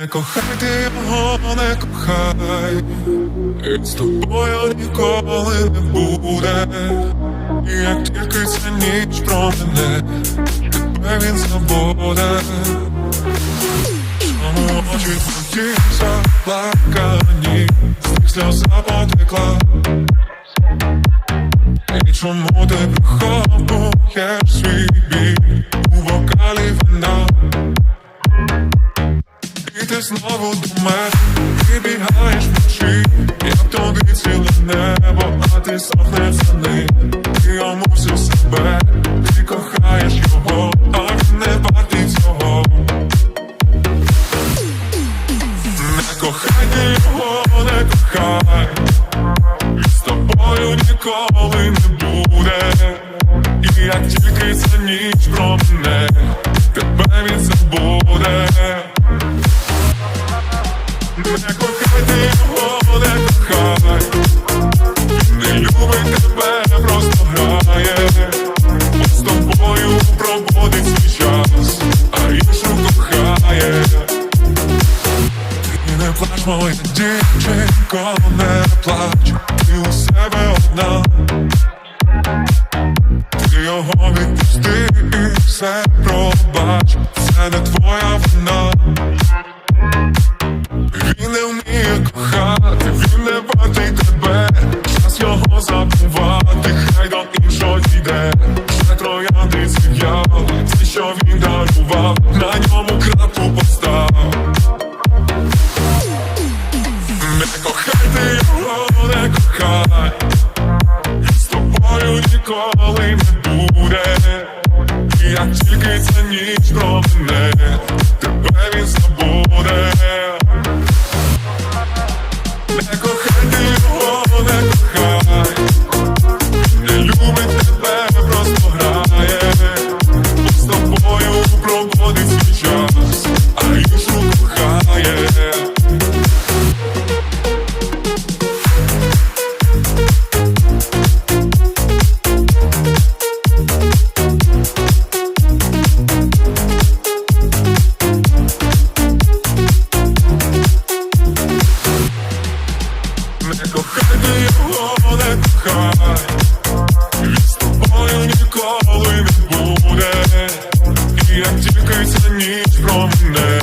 Не кохай ти його, не кохай, з тобою ніколи не буде. І як тільки ця ніч про мене, тебе він забуде. Очі твої заплакані, сльоза потекла. І чому ти приховуєш свій біль у вокалі вина? Ти знову до мене прибігаєш вночі, як тобі ціле небо, а ти сохнеш за ним. Ти йому себе, ти кохаєш його, а він не вартий цього. Не кохай ти його, не кохай, з тобою ніколи не буде. І як тільки ця ніч про мене, моя дівчинко, не плач. Ти у себе одна. Його відпусти все пробач. Це не твоя вина що він дарував, на ньому крапку постав. Не кохай ти його, не кохай, з тобою ніколи не буде, як тільки це ніч пробуде Skromne